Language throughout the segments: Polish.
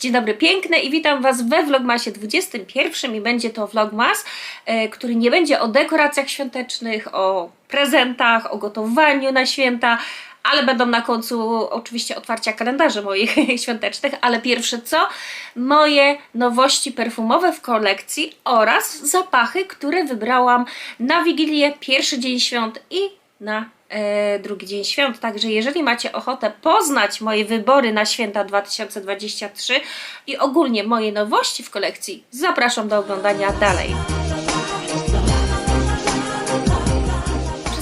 Dzień dobry piękne i witam Was we Vlogmasie 21 i będzie to Vlogmas, e, który nie będzie o dekoracjach świątecznych, o prezentach, o gotowaniu na święta, ale będą na końcu oczywiście otwarcia kalendarzy moich świątecznych, ale pierwsze co? Moje nowości perfumowe w kolekcji oraz zapachy, które wybrałam na Wigilię, pierwszy dzień świąt i na drugi dzień świąt. Także jeżeli macie ochotę poznać moje wybory na święta 2023 i ogólnie moje nowości w kolekcji, zapraszam do oglądania dalej.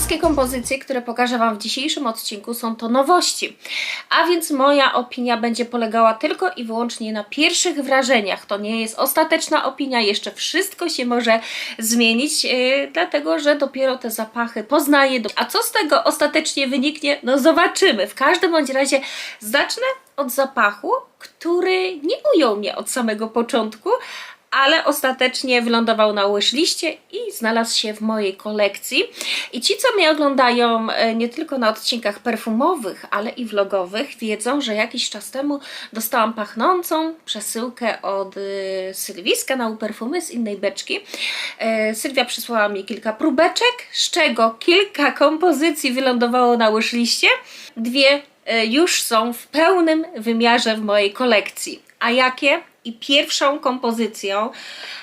Wszystkie kompozycje, które pokażę Wam w dzisiejszym odcinku są to nowości. A więc moja opinia będzie polegała tylko i wyłącznie na pierwszych wrażeniach. To nie jest ostateczna opinia, jeszcze wszystko się może zmienić, yy, dlatego że dopiero te zapachy poznaję. A co z tego ostatecznie wyniknie? No zobaczymy. W każdym bądź razie zacznę od zapachu, który nie ujął mnie od samego początku, ale ostatecznie wylądował na łyżliście i znalazł się w mojej kolekcji. I ci, co mnie oglądają e, nie tylko na odcinkach perfumowych, ale i vlogowych, wiedzą, że jakiś czas temu dostałam pachnącą przesyłkę od y, Sylwii z kanału Perfumy z innej beczki. E, Sylwia przysłała mi kilka próbeczek, z czego kilka kompozycji wylądowało na łyżliście. Dwie e, już są w pełnym wymiarze w mojej kolekcji. A jakie? I pierwszą kompozycją,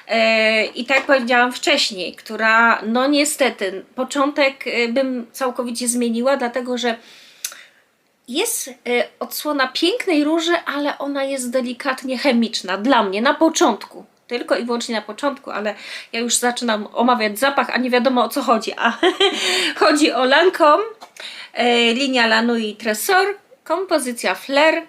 e, i tak powiedziałam wcześniej, która no niestety początek e, bym całkowicie zmieniła, dlatego że jest e, odsłona pięknej róży, ale ona jest delikatnie chemiczna dla mnie na początku. Tylko i wyłącznie na początku, ale ja już zaczynam omawiać zapach, a nie wiadomo o co chodzi. A chodzi o Lancome, linia Lanui Tresor, kompozycja Flair,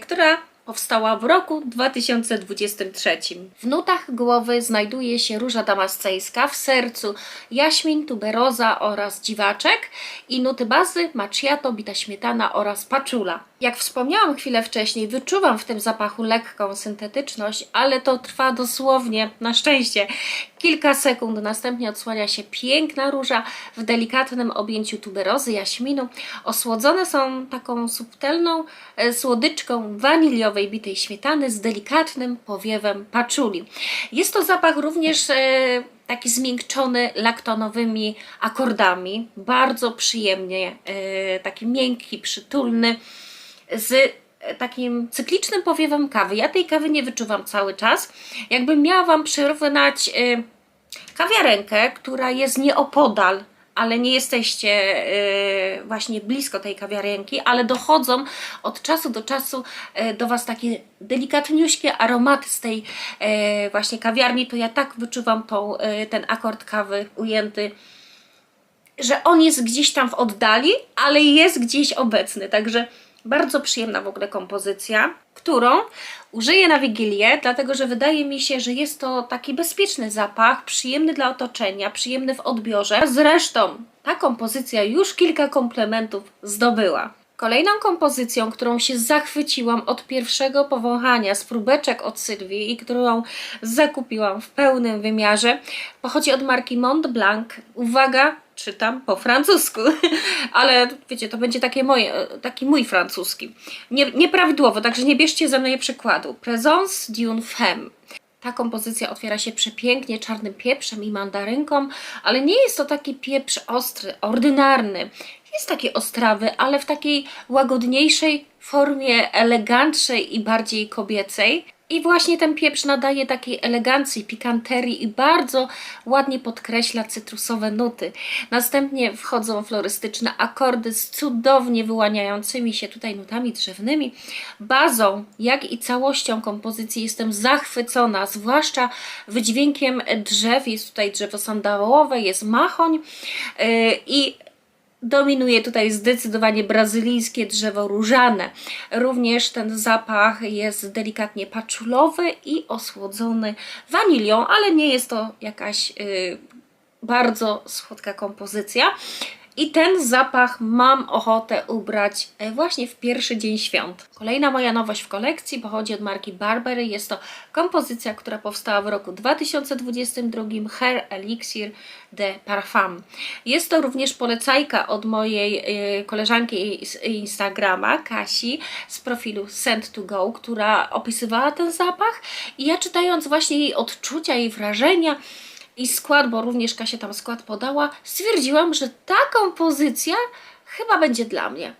która powstała w roku 2023. W nutach głowy znajduje się róża damascejska, w sercu jaśmin, tuberoza oraz dziwaczek i nuty bazy macchiato, bita śmietana oraz paczula. Jak wspomniałam chwilę wcześniej, wyczuwam w tym zapachu lekką syntetyczność, ale to trwa dosłownie, na szczęście, kilka sekund. Następnie odsłania się piękna róża w delikatnym objęciu tuberozy, jaśminu. Osłodzone są taką subtelną e, słodyczką waniliowej bitej śmietany z delikatnym powiewem paczuli. Jest to zapach również e, taki zmiękczony laktonowymi akordami. Bardzo przyjemnie, e, taki miękki, przytulny z takim cyklicznym powiewem kawy. Ja tej kawy nie wyczuwam cały czas. Jakbym miała Wam przyrównać y, kawiarenkę, która jest nieopodal, ale nie jesteście y, właśnie blisko tej kawiarenki, ale dochodzą od czasu do czasu y, do Was takie delikatniuśkie aromaty z tej właśnie kawiarni, to ja tak wyczuwam tą, ten akord kawy ujęty że on jest gdzieś tam w oddali, ale jest gdzieś obecny, także bardzo przyjemna w ogóle kompozycja, którą użyję na Wigilię, dlatego że wydaje mi się, że jest to taki bezpieczny zapach, przyjemny dla otoczenia, przyjemny w odbiorze. Zresztą ta kompozycja już kilka komplementów zdobyła. Kolejną kompozycją, którą się zachwyciłam od pierwszego powąchania z próbeczek od Sylwii i którą zakupiłam w pełnym wymiarze, pochodzi od marki Mont Blanc. Uwaga, czytam po francusku, ale wiecie, to będzie takie moje, taki mój francuski. Nie, nieprawidłowo, także nie bierzcie ze mnie przykładu. Présence d'une femme. Ta kompozycja otwiera się przepięknie czarnym pieprzem i mandarynką, ale nie jest to taki pieprz ostry, ordynarny. Jest taki ostrawy, ale w takiej łagodniejszej formie, elegantszej i bardziej kobiecej. I właśnie ten pieprz nadaje takiej elegancji, pikanterii i bardzo ładnie podkreśla cytrusowe nuty. Następnie wchodzą florystyczne akordy z cudownie wyłaniającymi się tutaj nutami drzewnymi. Bazą, jak i całością kompozycji jestem zachwycona, zwłaszcza wydźwiękiem drzew. Jest tutaj drzewo sandałowe, jest machoń yy, i Dominuje tutaj zdecydowanie brazylijskie drzewo różane. Również ten zapach jest delikatnie paczulowy i osłodzony wanilią, ale nie jest to jakaś yy, bardzo słodka kompozycja. I ten zapach mam ochotę ubrać e, właśnie w pierwszy dzień świąt. Kolejna moja nowość w kolekcji pochodzi od marki Barbery. Jest to kompozycja, która powstała w roku 2022 Hair Elixir de Parfum. Jest to również polecajka od mojej e, koleżanki z Instagrama, Kasi, z profilu Send to Go, która opisywała ten zapach i ja czytając właśnie jej odczucia, jej wrażenia, i skład, bo również Kasia tam skład podała, stwierdziłam, że ta kompozycja chyba będzie dla mnie.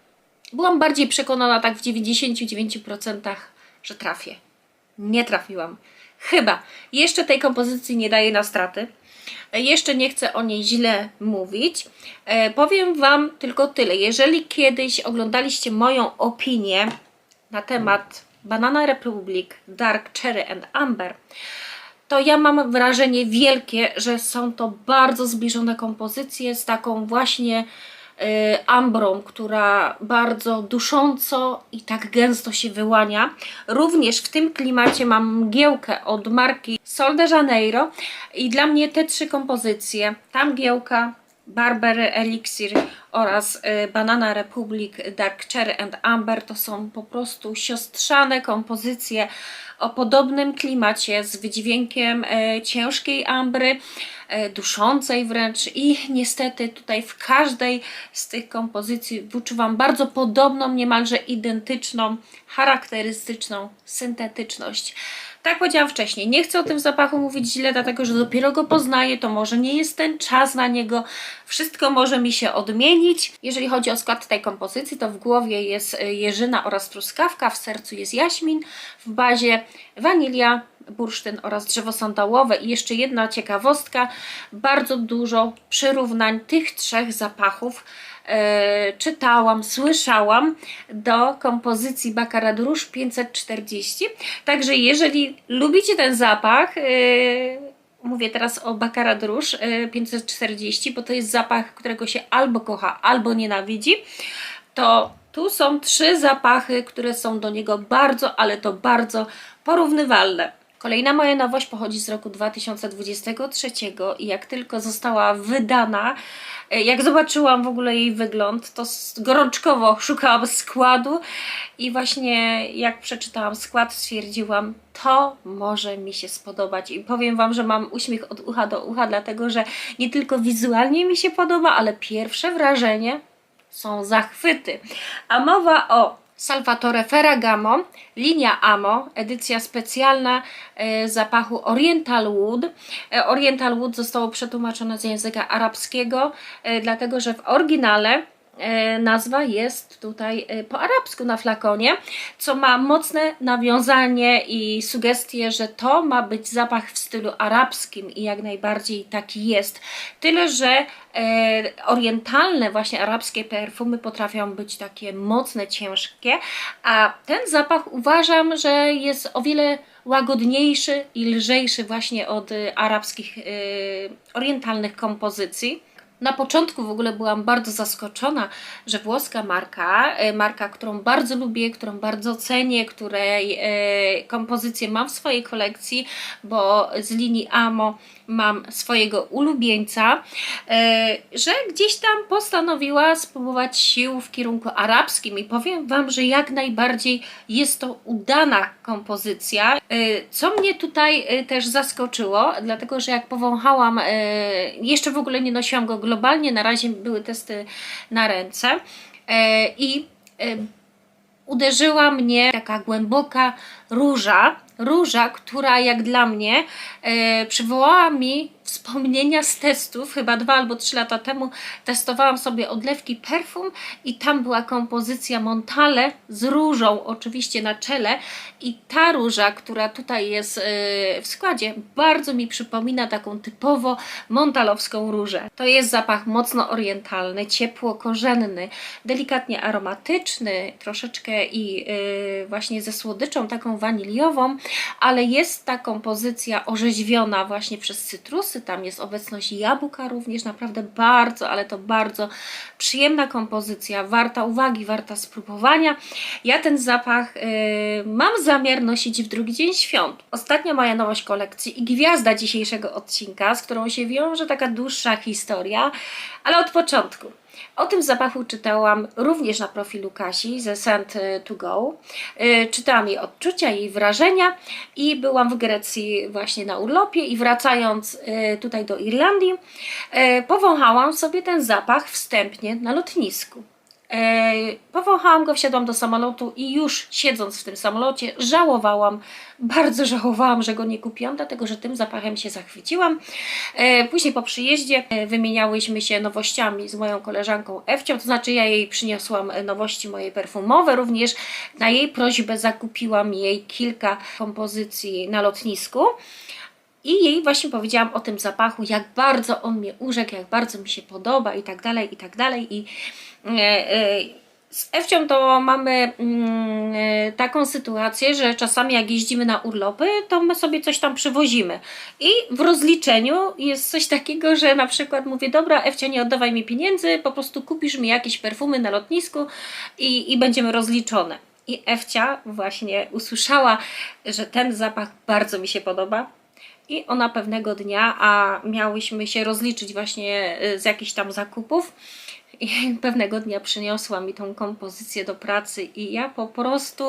Byłam bardziej przekonana tak w 99%, że trafię. Nie trafiłam. Chyba. Jeszcze tej kompozycji nie daję na straty. Jeszcze nie chcę o niej źle mówić. E, powiem Wam tylko tyle. Jeżeli kiedyś oglądaliście moją opinię na temat Banana Republic Dark Cherry and Amber, to ja mam wrażenie wielkie, że są to bardzo zbliżone kompozycje z taką właśnie y, ambrą, która bardzo dusząco i tak gęsto się wyłania. Również w tym klimacie mam mgiełkę od marki Sol de Janeiro i dla mnie te trzy kompozycje, ta mgiełka, Barber Elixir oraz y, Banana Republic Dark Cherry and Amber to są po prostu siostrzane kompozycje o podobnym klimacie z wydźwiękiem e, ciężkiej ambry, e, duszącej wręcz i niestety tutaj w każdej z tych kompozycji wyczuwam bardzo podobną, niemalże identyczną, charakterystyczną syntetyczność. Tak powiedziałam wcześniej, nie chcę o tym zapachu mówić źle, dlatego że dopiero go poznaję, to może nie jest ten czas na niego, wszystko może mi się odmienić. Jeżeli chodzi o skład tej kompozycji, to w głowie jest e, jeżyna oraz truskawka, w sercu jest jaśmin, w bazie wanilia, bursztyn oraz drzewo sandałowe. I jeszcze jedna ciekawostka, bardzo dużo przyrównań tych trzech zapachów e, czytałam, słyszałam do kompozycji Baccarat Rouge 540. Także jeżeli lubicie ten zapach, e, mówię teraz o Baccarat Rouge e, 540, bo to jest zapach, którego się albo kocha, albo nienawidzi, to tu są trzy zapachy, które są do niego bardzo, ale to bardzo porównywalne. Kolejna moja nowość pochodzi z roku 2023 i jak tylko została wydana, e, jak zobaczyłam w ogóle jej wygląd, to gorączkowo szukałam składu i właśnie jak przeczytałam skład, stwierdziłam, to może mi się spodobać. I powiem Wam, że mam uśmiech od ucha do ucha, dlatego że nie tylko wizualnie mi się podoba, ale pierwsze wrażenie są zachwyty. A mowa o Salvatore Ferragamo, linia Amo, edycja specjalna e, zapachu Oriental Wood. E, Oriental Wood zostało przetłumaczone z języka arabskiego, e, dlatego że w oryginale nazwa jest tutaj e, po arabsku na flakonie, co ma mocne nawiązanie i sugestie, że to ma być zapach w stylu arabskim i jak najbardziej taki jest. Tyle, że e, orientalne, właśnie arabskie perfumy potrafią być takie mocne, ciężkie, a ten zapach uważam, że jest o wiele łagodniejszy i lżejszy właśnie od e, arabskich, e, orientalnych kompozycji. Na początku w ogóle byłam bardzo zaskoczona, że włoska marka, e, marka, którą bardzo lubię, którą bardzo cenię, której e, kompozycję mam w swojej kolekcji, bo z linii Amo mam swojego ulubieńca, e, że gdzieś tam postanowiła spróbować sił w kierunku arabskim i powiem Wam, że jak najbardziej jest to udana kompozycja. Co mnie tutaj też zaskoczyło, dlatego że jak powąchałam, jeszcze w ogóle nie nosiłam go globalnie, na razie były testy na ręce e, i e, uderzyła mnie taka głęboka róża, róża, która jak dla mnie e, przywołała mi wspomnienia z testów, chyba dwa albo trzy lata temu testowałam sobie odlewki perfum i tam była kompozycja Montale z różą oczywiście na czele i ta róża, która tutaj jest e, w składzie, bardzo mi przypomina taką typowo montalowską różę. To jest zapach mocno orientalny, ciepło korzenny, delikatnie aromatyczny, troszeczkę i e, właśnie ze słodyczą taką waniliową, ale jest ta kompozycja orzeźwiona właśnie przez cytrusy, tam jest obecność jabłka również, naprawdę bardzo, ale to bardzo przyjemna kompozycja, warta uwagi, warta spróbowania. Ja ten zapach y, mam zamiar nosić w drugi dzień świąt. Ostatnia moja nowość kolekcji i gwiazda dzisiejszego odcinka, z którą się wiąże taka dłuższa historia, ale od początku. O tym zapachu czytałam również na profilu Kasi ze Send to Go. Y, Czytałam jej odczucia, jej wrażenia i byłam w Grecji właśnie na urlopie i wracając y, tutaj do Irlandii, y, powąchałam sobie ten zapach wstępnie na lotnisku. E, Powąchałam go, wsiadłam do samolotu i już siedząc w tym samolocie żałowałam, bardzo żałowałam, że go nie kupiłam, dlatego że tym zapachem się zachwyciłam. E, Później po przyjeździe e, wymieniałyśmy się nowościami z moją koleżanką Ewcią, to znaczy ja jej przyniosłam nowości moje perfumowe, również na jej prośbę zakupiłam jej kilka kompozycji na lotnisku. I jej właśnie powiedziałam o tym zapachu, jak bardzo on mnie urzekł, jak bardzo mi się podoba i tak dalej, i tak dalej. I z Ewcią to mamy mm, e, taką sytuację, że czasami jak jeździmy na urlopy, to my sobie coś tam przywozimy. I w rozliczeniu jest coś takiego, że na przykład mówię, dobra Ewcia, nie oddawaj mi pieniędzy, po prostu kupisz mi jakieś perfumy na lotnisku i, i będziemy rozliczone. I Ewcia właśnie usłyszała, że ten zapach bardzo mi się podoba. I ona pewnego dnia, a miałyśmy się rozliczyć właśnie z jakichś tam zakupów, i pewnego dnia przyniosła mi tą kompozycję do pracy i ja po prostu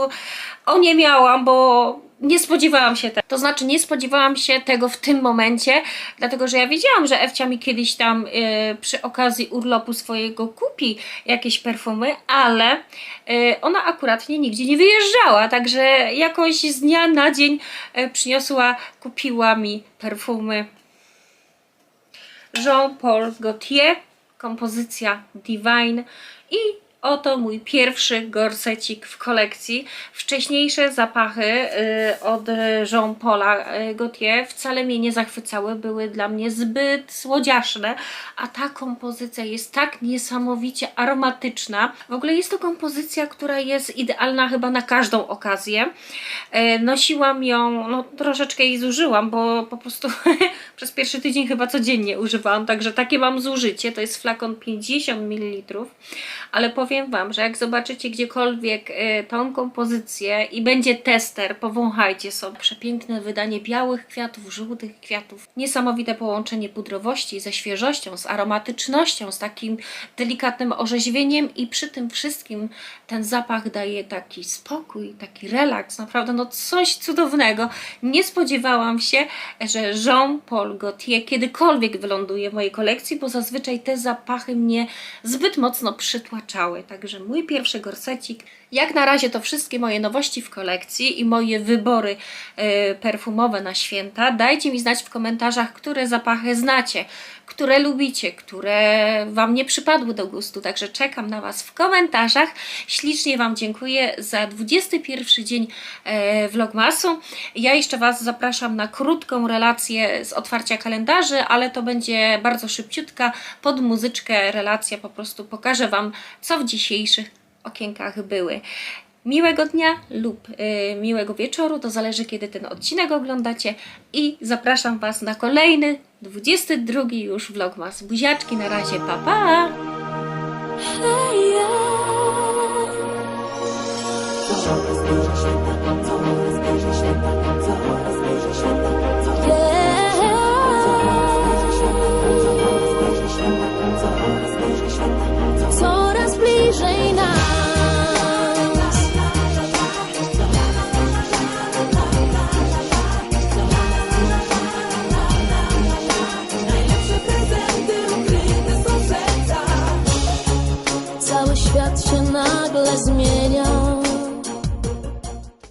o nie miałam, bo nie spodziewałam się tego. To znaczy nie spodziewałam się tego w tym momencie, dlatego że ja wiedziałam, że Ewcia mi kiedyś tam y, przy okazji urlopu swojego kupi jakieś perfumy, ale y, ona akuratnie nigdzie nie wyjeżdżała, także jakoś z dnia na dzień y, przyniosła, kupiła mi perfumy Jean-Paul Gaultier, kompozycja Divine i oto mój pierwszy gorsecik w kolekcji. Wcześniejsze zapachy y, od Jean-Paula y, Gaultier wcale mnie nie zachwycały, były dla mnie zbyt słodziaszne, a ta kompozycja jest tak niesamowicie aromatyczna. W ogóle jest to kompozycja, która jest idealna chyba na każdą okazję. Y, Nosiłam ją, no troszeczkę jej zużyłam, bo po prostu przez pierwszy tydzień chyba codziennie używałam, także takie mam zużycie. To jest flakon 50 ml, ale powiem Wam, że jak zobaczycie gdziekolwiek y, tą kompozycję i będzie tester, powąchajcie sobie. Przepiękne wydanie białych kwiatów, żółtych kwiatów. Niesamowite połączenie pudrowości ze świeżością, z aromatycznością, z takim delikatnym orzeźwieniem i przy tym wszystkim ten zapach daje taki spokój, taki relaks. Naprawdę no coś cudownego. Nie spodziewałam się, że Jean-Paul Gaultier kiedykolwiek wyląduje w mojej kolekcji, bo zazwyczaj te zapachy mnie zbyt mocno przytłaczały. Także mój pierwszy gorsecik. Jak na razie to wszystkie moje nowości w kolekcji i moje wybory e, perfumowe na święta. Dajcie mi znać w komentarzach, które zapachy znacie, które lubicie, które Wam nie przypadły do gustu. Także czekam na Was w komentarzach. Ślicznie Wam dziękuję za 21 dzień e, Vlogmasu. Ja jeszcze Was zapraszam na krótką relację z otwarcia kalendarzy, ale to będzie bardzo szybciutka, pod muzyczkę relacja. Po prostu pokażę Wam, co w dzisiejszych okienkach były. Miłego dnia lub y, miłego wieczoru, to zależy kiedy ten odcinek oglądacie i zapraszam Was na kolejny, 22 już vlogmas. Buziaczki na razie, pa pa!